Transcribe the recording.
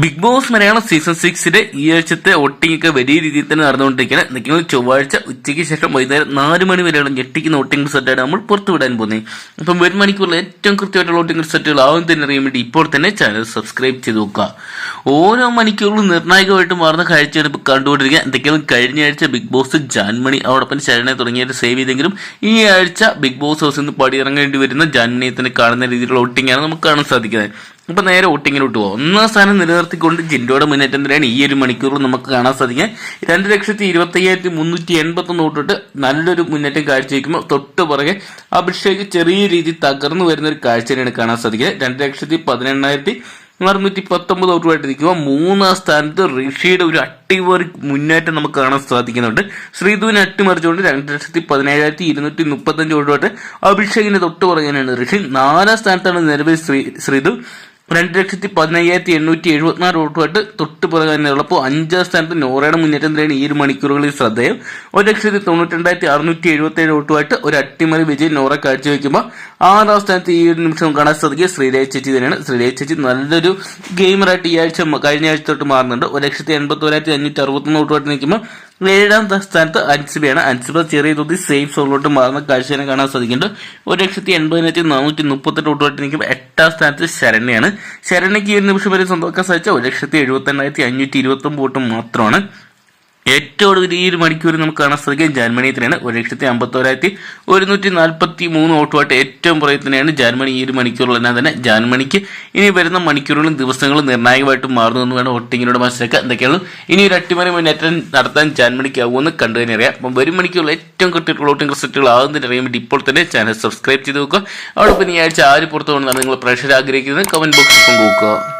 Big boss Malayalam season സിക്സിന്റെ ഈ ആഴ്ചത്തെ വോട്ടിംഗ് വലിയ രീതിയിൽ തന്നെ നടന്നുകൊണ്ടിരിക്കുകയാണ്. നിങ്ങൾ ചൊവ്വാഴ്ച ഉച്ചയ്ക്ക് ശേഷം വൈകുന്നേരം നാല് മണി വരെയുള്ള ഞെട്ടിക്കുന്ന വോട്ടിംഗ് റിസൾട്ടാണ് നമ്മൾ പുറത്തുവിടാൻ പോകുന്നത്. അപ്പം ഒരു മണിക്കൂറിൽ ഏറ്റവും കൃത്യമായിട്ടുള്ള വോട്ടിംഗ് റിസൾട്ടുകൾ ആവും തന്നെ അറിയാൻ വേണ്ടി ഇപ്പോൾ തന്നെ ചാനൽ സബ്സ്ക്രൈബ് ചെയ്ത് നോക്കുക. ഓരോ മണിക്കൂറിലും നിർണായകമായിട്ട് മാറുന്ന കാഴ്ചയാണ് ഇപ്പോൾ കണ്ടുകൊണ്ടിരിക്കുക എന്തൊക്കെയാണ് കഴിഞ്ഞ ആഴ്ച ബിഗ് ബോസ് ജാൻമണി അവടൊപ്പം ശരണെ തുടങ്ങിയിട്ട് സേവ് ചെയ്തെങ്കിലും ഈ ആഴ്ച ബിഗ് ബോസ് ഹൗസിൽ നിന്ന് പടിയിറങ്ങേണ്ടി വരുന്ന ജാൻമണിയെ തന്നെ കാണുന്ന രീതിയിലുള്ള വോട്ടിംഗ് ആണ് നമുക്ക് കാണാൻ സാധിക്കുന്നത്. അപ്പൊ നേരെ വോട്ടിങ്ങിലോട്ട് പോകും ഒന്നാം സ്ഥാനം നിലനിർത്തിക്കൊണ്ട് ജിൻഡോയുടെ മുന്നേറ്റം തന്നെയാണ് ഈ ഒരു മണിക്കൂറിൽ നമുക്ക് കാണാൻ സാധിക്കുക. രണ്ട് ലക്ഷത്തി ഇരുപത്തി അയ്യായിരത്തി മുന്നൂറ്റി എൺപത്തൊന്ന് വോട്ടിട്ട് നല്ലൊരു മുന്നേറ്റം കാഴ്ചവെക്കുമ്പോൾ തൊട്ട് പുറകെ അഭിഷേക് ചെറിയ രീതിയിൽ തകർന്നു വരുന്ന ഒരു കാഴ്ച തന്നെയാണ് കാണാൻ സാധിക്കുക. രണ്ട് ലക്ഷത്തി പതിനെണ്ണായിരത്തി അറുന്നൂറ്റി പത്തൊമ്പത് വോട്ടുമായിട്ട് നിൽക്കുമ്പോൾ മൂന്നാം സ്ഥാനത്ത് ഋഷിയുടെ ഒരു അട്ടിമറി മുന്നേറ്റം നമുക്ക് കാണാൻ സാധിക്കുന്നുണ്ട്. ശ്രീധുവിനെ അട്ടിമറിച്ചുകൊണ്ട് രണ്ട് ലക്ഷത്തി പതിനേഴായിരത്തി ഇരുന്നൂറ്റി മുപ്പത്തഞ്ച് വോട്ടുമായിട്ട് അഭിഷേകിന്റെ തൊട്ട് പുറകെയാണ് ഋഷി. നാലാം സ്ഥാനത്താണ് നിലവിൽ ശ്രീ ശ്രീധു. രണ്ട് ലക്ഷത്തി പതിനയ്യായിരത്തി എണ്ണൂറ്റി എഴുപത്തിനാല് വോട്ടുമായിട്ട് തൊട്ട് പുറകെ തന്നെ ഉള്ളപ്പോൾ അഞ്ചാം സ്ഥാനത്ത് നോറയുടെ മുന്നേറ്റം തന്നെയാണ് ഈ ഒരു മണിക്കൂറുകളിൽ ശ്രദ്ധേയം. ഒരു ലക്ഷത്തി തൊണ്ണൂറ്റി രണ്ടായിരത്തി അറുന്നൂറ്റി എഴുപത്തി ഏഴ് വോട്ടുമായിട്ട് ഒരു അട്ടിമറി വിജയം നോറ കാഴ്ചവെക്കുമ്പോൾ ആറാം സ്ഥാനത്ത് ഈ ഒരു നിമിഷം കാണാൻ സാധിക്കുക. ശ്രീരേഖ ചേച്ചി തന്നെയാണ്. ശ്രീരേഖ ചേച്ചി നല്ലൊരു ഗെയിമറായിട്ട് ഈ ആഴ്ച കഴിഞ്ഞ ആഴ്ച തൊട്ട് മാറുന്നുണ്ട്. ഒരു ലക്ഷത്തി എൺപത്തി ഒരായിരത്തി അഞ്ഞൂറ്റി അറുപത്തൊന്ന് വോട്ടുമായിട്ട് നിൽക്കുമ്പോൾ ഏഴാം സ്ഥാനത്ത് അൻസിബയാണ്. അൻസിബ ചെറിയ തോതിൽ സേഫ് സോളിലോട്ട് മാറുന്ന കാഴ്ചയെ കാണാൻ സാധിക്കുന്നുണ്ട്. ഒരു ലക്ഷത്തി എൺപതിനായിരത്തി നാനൂറ്റി മുപ്പത്തെട്ട് വോട്ടുമായിട്ട് നിൽക്കുമ്പോൾ എട്ടാം സ്ഥാനത്ത് ശരണ്യാണ്. ശരണ്യക്ക് ഈ ഒരു നിമിഷം വരെ സ്വന്തമാക്കാൻ സാധിച്ച ഒരു ലക്ഷത്തി എഴുപത്തി എണ്ണായിരത്തി അഞ്ഞൂറ്റി ഇരുപത്തൊമ്പത് വോട്ട് മാത്രമാണ്. ഏറ്റവും ഒടുവിൽ ഈ ഒരു മണിക്കൂർ നമുക്ക് കാണാൻ സാധിക്കും ജർമ്മനി തന്നെയാണ്. ഒരു ലക്ഷത്തി അമ്പത്തോരായിരത്തി ഒരുന്നൂറ്റി നാൽപ്പത്തി മൂന്ന് വോട്ടുമായിട്ട് ഏറ്റവും പുറകെ തന്നെയാണ് ജർമ്മനി ഈ ഒരു മണിക്കൂറിൽ. തന്നെ ജർമ്മനിക്ക് ഇനി വരുന്ന മണിക്കൂറുകളും ദിവസങ്ങളും നിർണായകമായിട്ട് മാറുന്നു എന്ന് വേണം വോട്ടിങ്ങിനോട് മനസ്സിലാക്കുക. എന്തൊക്കെയാണ്? ഇനി ഒരു അട്ടിമറി മുന്നേറ്റം നടത്താൻ ജർമ്മനിക്ക് ആവുമെന്ന് കണ്ടു തന്നെ അറിയാം. അപ്പം വരും മണിക്കൂറിൽ ഏറ്റവും കൃത്യമായിട്ടുള്ള വോട്ടിംഗ് റിസൾട്ടുകൾ ആകുന്ന വേണ്ടി ഇപ്പോൾ തന്നെ ചാനൽ സബ്സ്ക്രൈബ് ചെയ്ത് നോക്കുക അവിടെ അതോടൊപ്പം ഈ ആഴ്ച ആര് പുറത്തു കൊണ്ടാണ് നിങ്ങൾ പ്രേക്ഷകർ ആഗ്രഹിക്കുന്നത്. കമന്റ് ബോക്സിൽ പങ്കുവെക്കുക